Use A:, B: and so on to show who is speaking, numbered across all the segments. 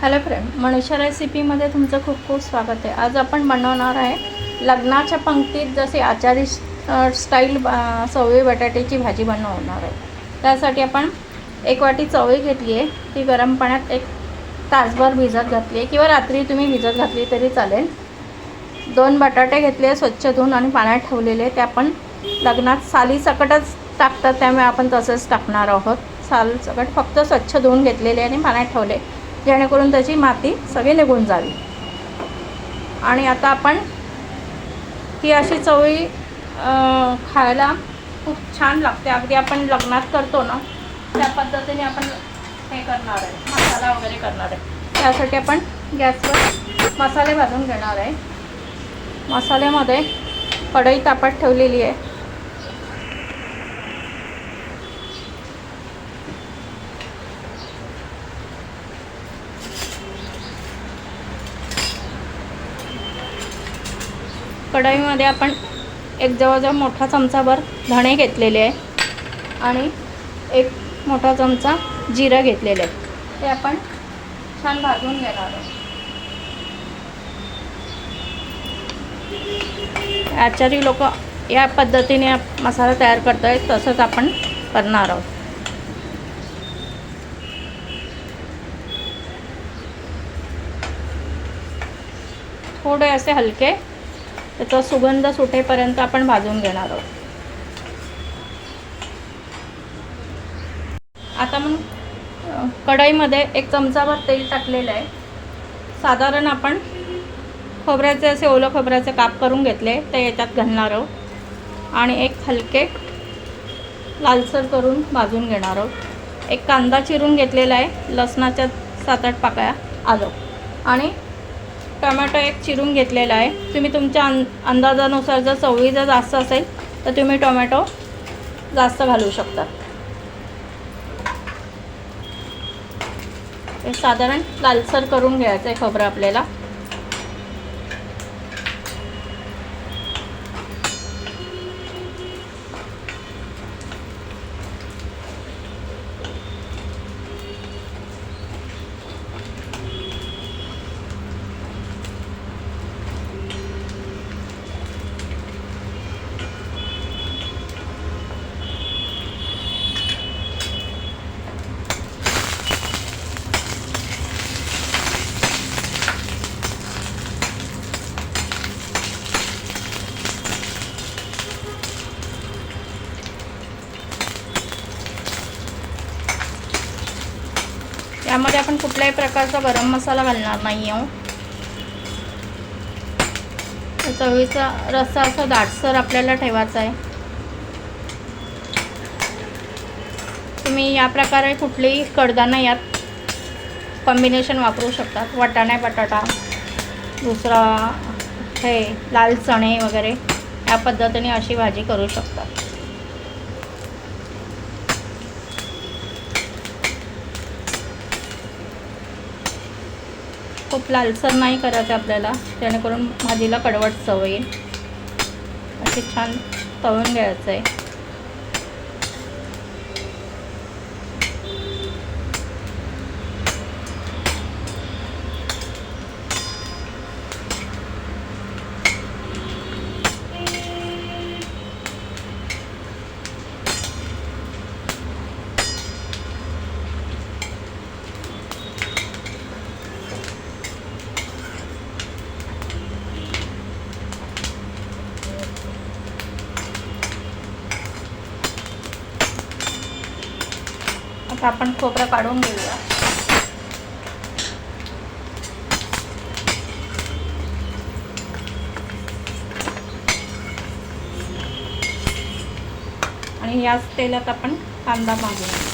A: Hello friend मनुष्या रेसिपीमध्ये तुमचं खूप खूप स्वागत आहे. आज आपण बनवणार आहे लग्नाच्या पंक्तीत जसे आचारी स्टाईल चवळी बटाट्याची भाजी बनवणार आहे. त्यासाठी आपण एक वाटी चवळी घेतली आहे. ती गरम पाण्यात एक तासभर भिजत घातली आहे. किंवा रात्री तुम्ही भिजत घातली तरी चालेल. दोन बटाटे घेतले स्वच्छ धुवून आणि पाण्यात ठेवलेले ते आपण लग्नात सालीसकटच टाकतात. त्यामुळे आपण तसंच टाकणार आहोत. साल सकट फक्त स्वच्छ धुवून घेतलेले आणि पाण्यात ठेवले जेणेकरून त्याची माती सगळी निघून जावी. आणि आता आपण ही अशी चवळी खायला खूप छान लागते. अगदी आपण लग्नात करतो ना त्या पद्धतीने आपण हे करणार आहे. मसाला वगैरे करणार आहे. त्यासाठी आपण गॅसवर मसाले भाजून घेणार आहे. मसाल्यामध्ये कढई तापत ठेवलेली आहे. कढईमध्ये आपण एक जवळजवळ मोठा चमचाभर धणे घेतलेले आहे आणि एक मोठा चमचा जिरं घेतलेलं आहे. ते आपण छान भाजून घेणार आहोत. आचारी लोक या पद्धतीने मसाला तयार करत आहेत तसंच आपण करणार आहोत. थोडे असे हलके त्याचा सुगंध सुटेपर्यंत आपण भाजून घेणार आहोत. आता मग कढईमध्ये एक चमचाभर तेल टाकलेलं आहे. साधारण आपण खोबऱ्याचे असे ओलं खोबऱ्याचे काप करून घेतले ते याच्यात घालणार आहोत. आणि एक हलके लालसर करून भाजून घेणार आहोत. एक कांदा चिरून घेतलेला आहे लसणाच्या सात आठ पाकळ्या आलो. आणि टोमॅटो एक चिरून घेतलेला आहे. तुम्ही तुमच्या अं अंदाजानुसार जर चवळी जर जास्त असेल तर तुम्ही टोमॅटो जास्त घालू शकता. साधारण लालसर करून घ्यायचं आहे खोबरं आपल्याला. यामध्ये आपण कुठल्याही प्रकारचा गरम मसाला घालणार नाही आहोत चवीचा चवळीचा रस्सा असा दाटसर आपल्याला ठेवायचा आहे. तुम्ही या प्रकारे कुठलेही कडदाणा यात कॉम्बिनेशन वापरू शकतात. वाटाणे बटाटा दुसरा हे लाल चणे वगैरे या पद्धतीने अशी भाजी करू शकतात. खूप लालसर नाही करायचं आपल्याला. जेणेकरून भाजीला कडवट चव येईल. असे छान तळून घ्यायचं आहे आता आपण खोबरं काढून घेऊया. आणि याच तेलात आपण कांदा भाजूया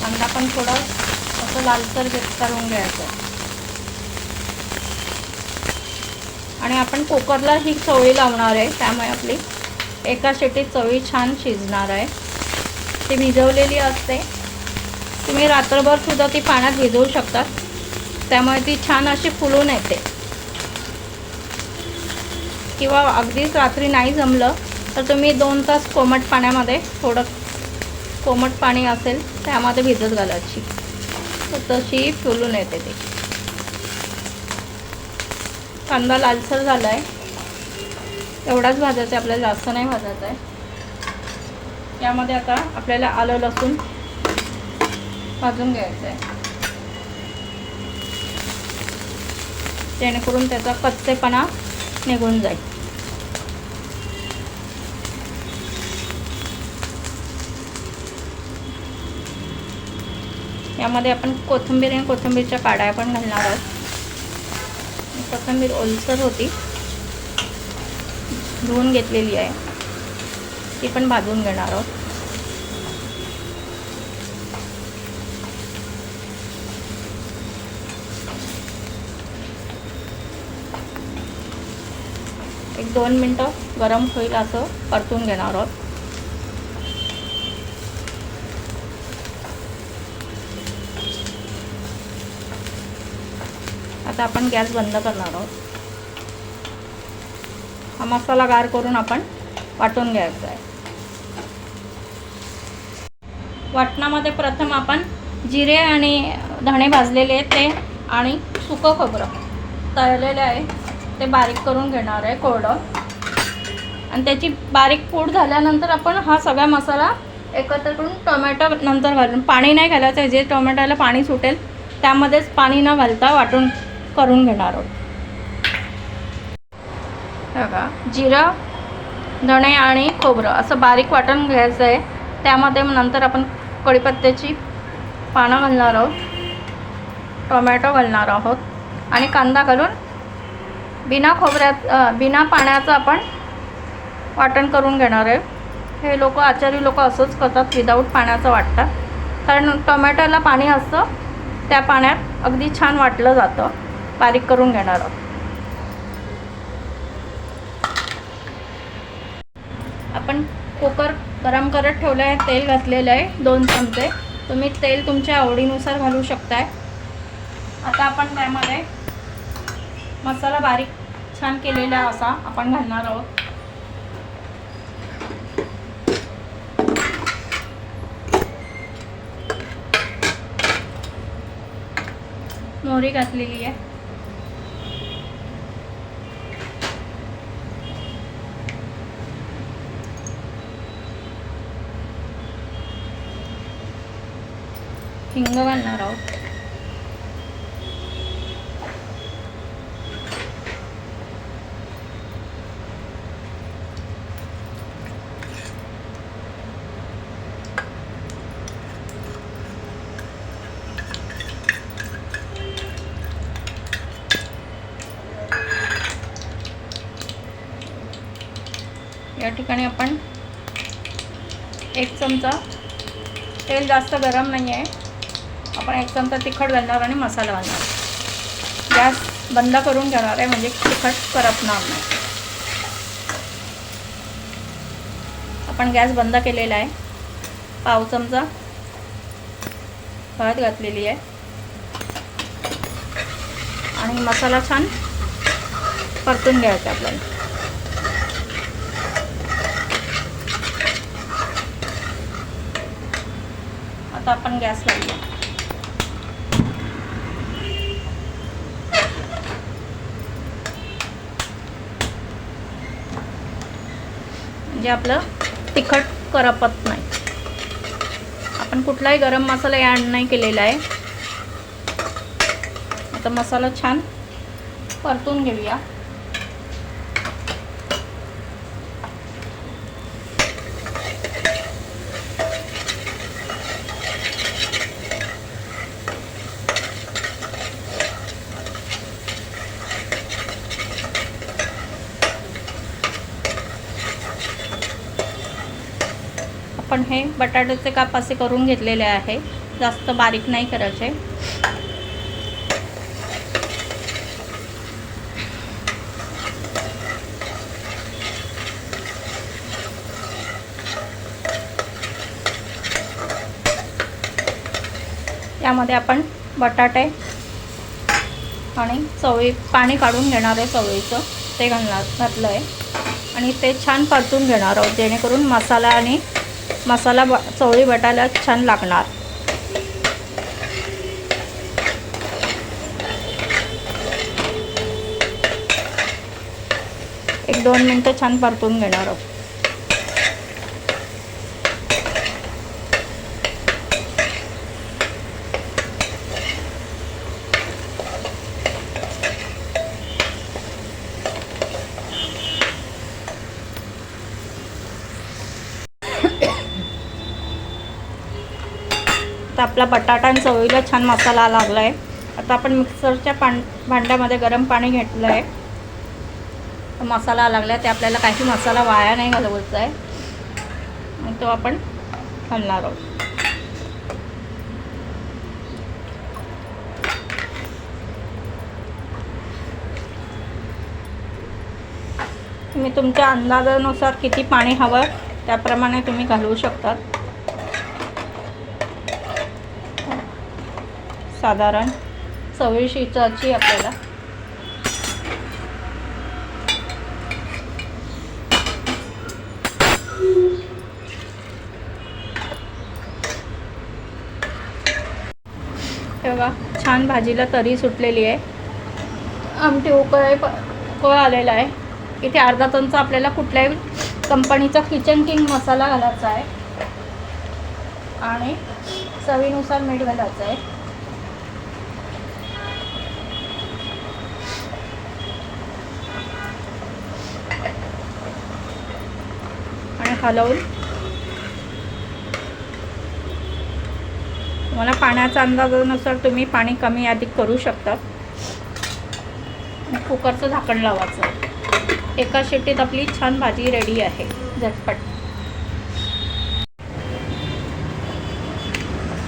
A: कांदा पण थोडं असं लालसर घेत करून घ्यायचं. आणि आपण कुकरला ही चवळी लावणार आहे. त्यामुळे आपली एका शेटीत चवळी छान शिजणार आहे. ती भिजवलेली असते. तुम्ही रात्रभर सुद्धा ती पाण्यात भिजवू शकता त्यामुळे ती छान अशी फुलून येते. किंवा अगदीच रात्री नाही जमलं तर तुम्ही दोन तास कोमट पाण्यामध्ये थोडं कोमट पाणी असेल त्यामध्ये भिजत घालायची. तर तशी फुलून येते ती. कांदा लालसर झाला आहे एवढाच भाजायचा आहे आपल्याला जास्त नाही भाजायचा आहे. यामध्ये आता आपल्याला आलं लसूण भाजून घ्यायचं आहे. जेणेकरून त्याचा कच्चेपणा निघून जाईल. यामध्ये आपण कोथिंबीर आणि कोथिंबीरच्या काड्या पण घालणार आहोत. कोथंबीर ओलसर होती. धुवून घेतलेली आहे. ती पण भाजून घेणार आहोत. एक दोन मिनटं गरम होईल असं परतून घेणार आहोत. आता आपण गॅस बंद करणार आहोत. हा मसाला गार करून आपण वाटून घ्यायचा आहे. वाटणामध्ये प्रथम आपण जिरे आणि धणे भाजलेले आहेत ते आणि सुकं खोबरं तळलेले आहे. ते बारीक करून घेणार आहे कोरडं. आणि त्याची बारीक पूड झाल्यानंतर आपण हा सगळा मसाला एकत्र करून टोमॅटो नंतर घालून पाणी नाही घालायचं जे टोमॅटोला पाणी सुटेल त्यामध्येच पाणी न घालता वाटून करून घेणार आहोत. बघा जिरं धणे आणि खोबरं असं बारीक वाटून घ्यायचं आहे. त्यामध्ये नंतर आपण कढीपत्त्याची पानं घालणार आहोत. टोमॅटो घालणार आहोत. आणि कांदा घालून बिना खोबऱ्यात बिना पाण्याचं आपण वाटण करून घेणार आहे. हे लोक आचारी लोक असंच करतात विदाऊट पाण्याचं वाटतात कारण टोमॅटोला पाणी असतं त्या पाण्यात अगदी छान वाटलं जातं. बारीक करून घेणार आहोत. आपण कुकर गरम करत ठेवलं आहे तेल घातलेलं आहे दोन चमचे. तुम्ही तेल तुमच्या आवडीनुसार घालू शकताय. आता आपण त्यामध्ये मसाला बारीक छान केलेला असा आपण घालणार आहोत. मोहरी घातलेली आहे. हिंग घालणार आहोत. या ठिकाणी आपण एक चमचा तेल जास्त गरम नाही आहे आपण एक चमचा तिखट घालणार आणि मसाला घालणार. गॅस बंद करून घेणार आहे म्हणजे तिखट करपणार नाही. आपण गॅस बंद केलेला आहे. पाव चमचा हळद घातलेली आहे. आणि मसाला छान परतून घ्यायचा आपल्याला. आता आपण गॅस लावूया. म्हणजे आपलं तिखट करपत नाही. आपण कुठलाही गरम मसाला ॲड नाही केलेला आहे. आता मसाला छान परतून घेऊया. पण हे बटाट्याचे काप असे करून घेतलेले आहे. जास्त बारीक नाही करायचे. त्यामध्ये आपण बटाटे आणि चवळी पाणी काढून घेणार आहे चवळीचं. ते घालणार घातलं आहे आणि ते छान परतून घेणार आहोत जेणेकरून मसाला आणि मसाला ब चवळी बटायला छान लागणार. एक दोन मिनटं छान परतून घेणार आहोत. आता आपला बटाटा आणि चवळीला छान मसाला लागला आहे आता आपण मिक्सरच्या पां भांड्यामध्ये गरम पाणी घेतलं आहे मसाला लागला आहे ते आपल्याला काही मसाला वाया नाही घालवायचा आहे मग तो आपण घालणार आहोत. तुम्ही तुमच्या अंदाजानुसार किती पाणी हवं त्याप्रमाणे तुम्ही घालवू शकतात. साधारण चव्वीस इंचाची आपल्याला. तेव्हा छान भाजीला तरी सुटलेली आहे. आमटी उकळ उकळ आलेला आहे. इथे अर्धा चमचा आपल्याला कुठल्याही कंपनीचा किचन किंग मसाला घालायचा आहे. आणि चवीनुसार मीठ घालायचं आहे. हलवून तुम्हाला पाण्याचा अंदाजानुसार तुम्ही पाणी कमी अधिक करू शकता. कुकरचं झाकण लावायचं. एका शिट्टीत आपली छान भाजी रेडी आहे. झटपट.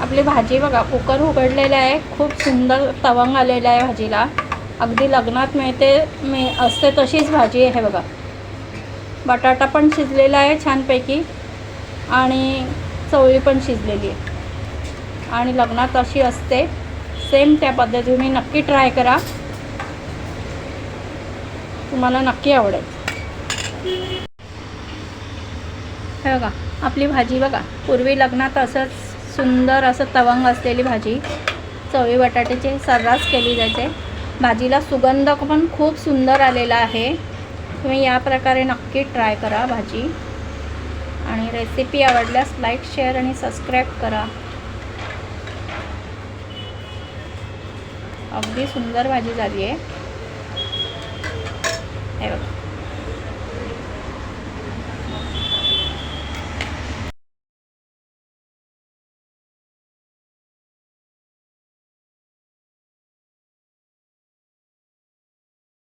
A: आपली भाजी बघा कुकर उघडलेलं आहे. खूप सुंदर तवंग आलेला आहे भाजीला. अगदी लग्नात मिळते मी असते तशीच भाजी आहे बघा. बटाटा पण शिजलेला आहे छानपैकी आणि चवळी पण शिजलेली आहे. आणि लग्नात अशी असते. सेम त्या पद्धतीने तुम्ही नक्की ट्राय करा. तुम्हाला नक्की आवडेल. हे बघा आपली भाजी बघा. पूर्वी लग्नात असंच सुंदर असं तवंग असलेली भाजी चवळी बटाट्याची सर्रास केली जायचे. भाजीला सुगंध पण खूप सुंदर आलेला आहे. तुम्ही या प्रकारे नक्की ट्राय करा भाजी. आणि रेसिपी आवडल्यास लाईक शेअर आणि सबस्क्राईब करा. अगदी सुंदर भाजी झाली आहे हे बघा.